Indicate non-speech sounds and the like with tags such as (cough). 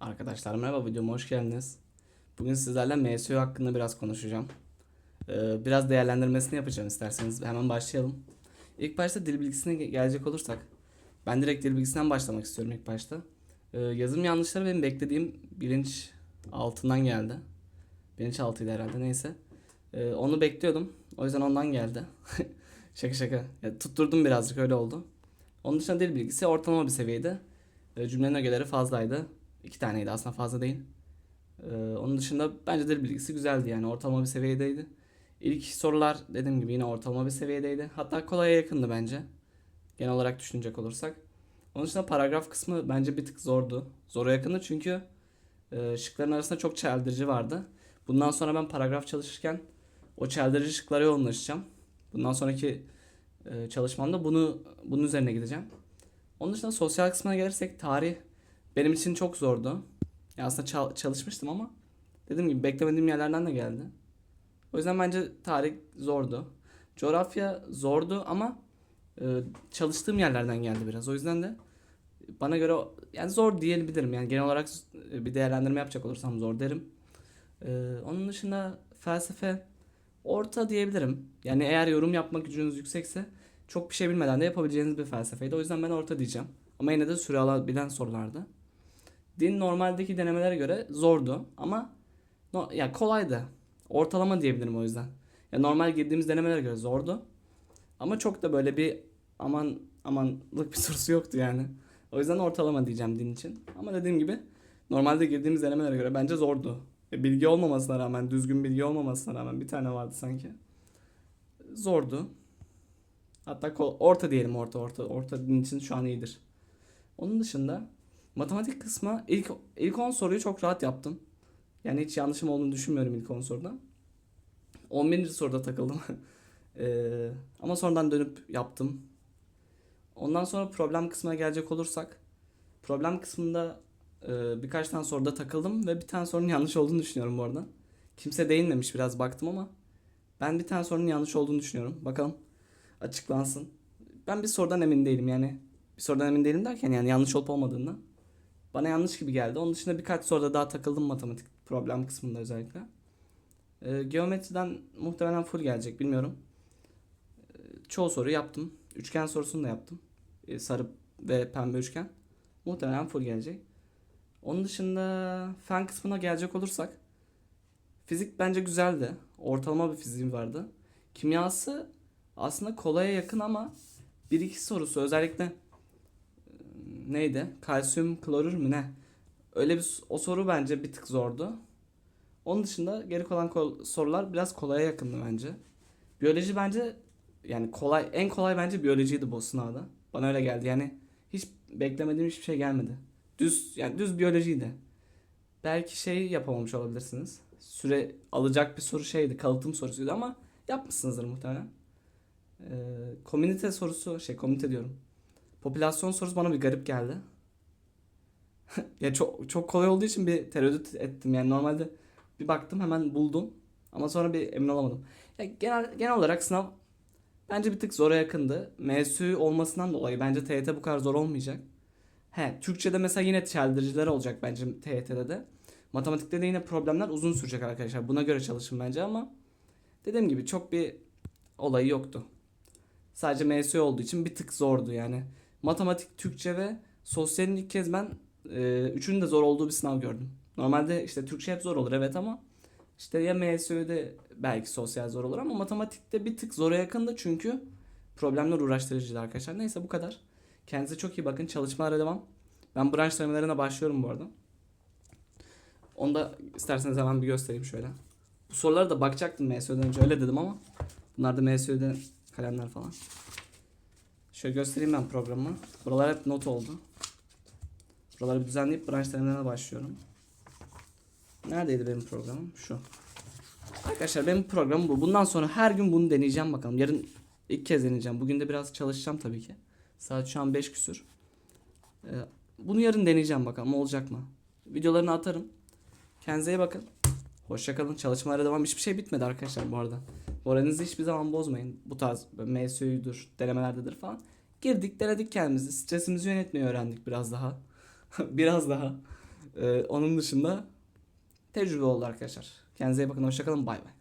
Arkadaşlar merhaba videoma hoş geldiniz. Bugün sizlerle MSU hakkında biraz konuşacağım. Ee, biraz değerlendirmesini yapacağım isterseniz. Hemen başlayalım. İlk başta dil bilgisine ge- gelecek olursak. Ben direkt dil bilgisinden başlamak istiyorum ilk başta. Ee, yazım yanlışları benim beklediğim bilinç altından geldi. Bilinç altıydı herhalde neyse. Ee, onu bekliyordum. O yüzden ondan geldi. (laughs) şaka şaka. Ya, tutturdum birazcık öyle oldu. Onun dışında dil bilgisi ortalama bir seviyeydi. Ee, cümlenin ögeleri fazlaydı. İki taneydi aslında fazla değil. Ee, onun dışında bence dil bilgisi güzeldi yani ortalama bir seviyedeydi. İlk sorular dediğim gibi yine ortalama bir seviyedeydi. Hatta kolaya yakındı bence. Genel olarak düşünecek olursak. Onun dışında paragraf kısmı bence bir tık zordu. Zora yakındı çünkü e, şıkların arasında çok çeldirici vardı. Bundan sonra ben paragraf çalışırken o çeldirici şıklara yoğunlaşacağım. Bundan sonraki e, çalışmamda bunu bunun üzerine gideceğim. Onun dışında sosyal kısmına gelirsek tarih benim için çok zordu. Ya aslında çal- çalışmıştım ama dediğim gibi beklemediğim yerlerden de geldi. O yüzden bence tarih zordu. Coğrafya zordu ama e, çalıştığım yerlerden geldi biraz. O yüzden de bana göre yani zor diyebilirim. Yani genel olarak e, bir değerlendirme yapacak olursam zor derim. E, onun dışında felsefe orta diyebilirim. Yani eğer yorum yapmak gücünüz yüksekse çok bir şey bilmeden de yapabileceğiniz bir felsefeydi. O yüzden ben orta diyeceğim. Ama yine de süre alabilen sorulardı. Din normaldeki denemelere göre zordu ama no, ya kolaydı. Ortalama diyebilirim o yüzden. Ya normal girdiğimiz denemelere göre zordu. Ama çok da böyle bir aman amanlık bir (laughs) sorusu yoktu yani. O yüzden ortalama diyeceğim din için. Ama dediğim gibi normalde girdiğimiz denemelere göre bence zordu. E, Bilgi olmamasına rağmen, düzgün bilgi olmamasına rağmen bir tane vardı sanki. Zordu. Hatta kol- orta diyelim orta orta. Orta din için şu an iyidir. Onun dışında matematik kısmı ilk ilk 10 soruyu çok rahat yaptım. Yani hiç yanlışım olduğunu düşünmüyorum ilk 10 soruda. 11. soruda takıldım. Eee, (laughs) ama sonradan dönüp yaptım. Ondan sonra problem kısmına gelecek olursak problem kısmında eee, birkaç tane soruda takıldım ve bir tane sorunun yanlış olduğunu düşünüyorum bu arada. Kimse değinmemiş biraz baktım ama ben bir tane sorunun yanlış olduğunu düşünüyorum. Bakalım açıklansın. Ben bir sorudan emin değilim yani. Bir sorudan emin değilim derken yani yanlış olup olmadığından. Bana yanlış gibi geldi. Onun dışında birkaç soruda daha takıldım matematik problem kısmında özellikle. Ee, geometriden muhtemelen full gelecek bilmiyorum. Ee, çoğu soru yaptım. Üçgen sorusunu da yaptım. Ee, sarı ve pembe üçgen. Muhtemelen full gelecek. Onun dışında fen kısmına gelecek olursak fizik bence güzeldi. Ortalama bir fiziğim vardı. Kimyası aslında kolaya yakın ama bir iki sorusu özellikle e, neydi? Kalsiyum klorür mü ne? Öyle bir o soru bence bir tık zordu. Onun dışında geri kalan sorular biraz kolaya yakındı bence. Biyoloji bence yani kolay en kolay bence biyolojiydi bu sınavda. Bana öyle geldi. Yani hiç beklemediğim hiçbir şey gelmedi. Düz yani düz biyolojiydi. Belki şey yapamamış olabilirsiniz. Süre alacak bir soru şeydi, kalıtım sorusuydu ama yapmışsınızdır muhtemelen. Ee, komünite sorusu, şey komünite diyorum. Popülasyon sorusu bana bir garip geldi. (laughs) ya çok çok kolay olduğu için bir tereddüt ettim. Yani normalde bir baktım hemen buldum. Ama sonra bir emin olamadım. Ya genel genel olarak sınav bence bir tık zora yakındı. MSÜ olmasından dolayı bence TYT bu kadar zor olmayacak. He, Türkçe'de mesela yine çeldiriciler olacak bence TYT'de de. Matematikte de yine problemler uzun sürecek arkadaşlar. Buna göre çalışın bence ama dediğim gibi çok bir olayı yoktu. Sadece MSÜ olduğu için bir tık zordu yani. Matematik, Türkçe ve sosyalin ilk kez ben e, üçünün de zor olduğu bir sınav gördüm. Normalde işte Türkçe hep zor olur evet ama işte ya MSÜ'de belki sosyal zor olur ama matematikte bir tık zora yakındı çünkü problemler uğraştırıcıydı arkadaşlar. Neyse bu kadar. Kendinize çok iyi bakın. Çalışmalara devam. Ben branş seminerine başlıyorum bu arada. Onu da isterseniz hemen bir göstereyim şöyle. Bu sorulara da bakacaktım MSÜ'den önce öyle dedim ama bunlar da MSÜ'de kalemler falan. Şöyle göstereyim ben programı. Buralar hep not oldu. Buraları düzenleyip branş seminerine başlıyorum. Neredeydi benim programım? Şu. Arkadaşlar benim programım bu. Bundan sonra her gün bunu deneyeceğim bakalım. Yarın ilk kez deneyeceğim. Bugün de biraz çalışacağım tabii ki. Saat şu an 5 küsür. Ee, bunu yarın deneyeceğim bakalım olacak mı? Videolarını atarım. Kendinize iyi bakın. Hoşçakalın. Çalışmalara devam. Hiçbir şey bitmedi arkadaşlar bu arada. Moralinizi hiçbir zaman bozmayın. Bu tarz MSÜ'dür, denemelerdedir falan. Girdik, denedik kendimizi. Stresimizi yönetmeyi öğrendik biraz daha. (laughs) biraz daha. Ee, onun dışında tecrübe oldu arkadaşlar. Kendinize iyi bakın. Hoşçakalın. Bay bay.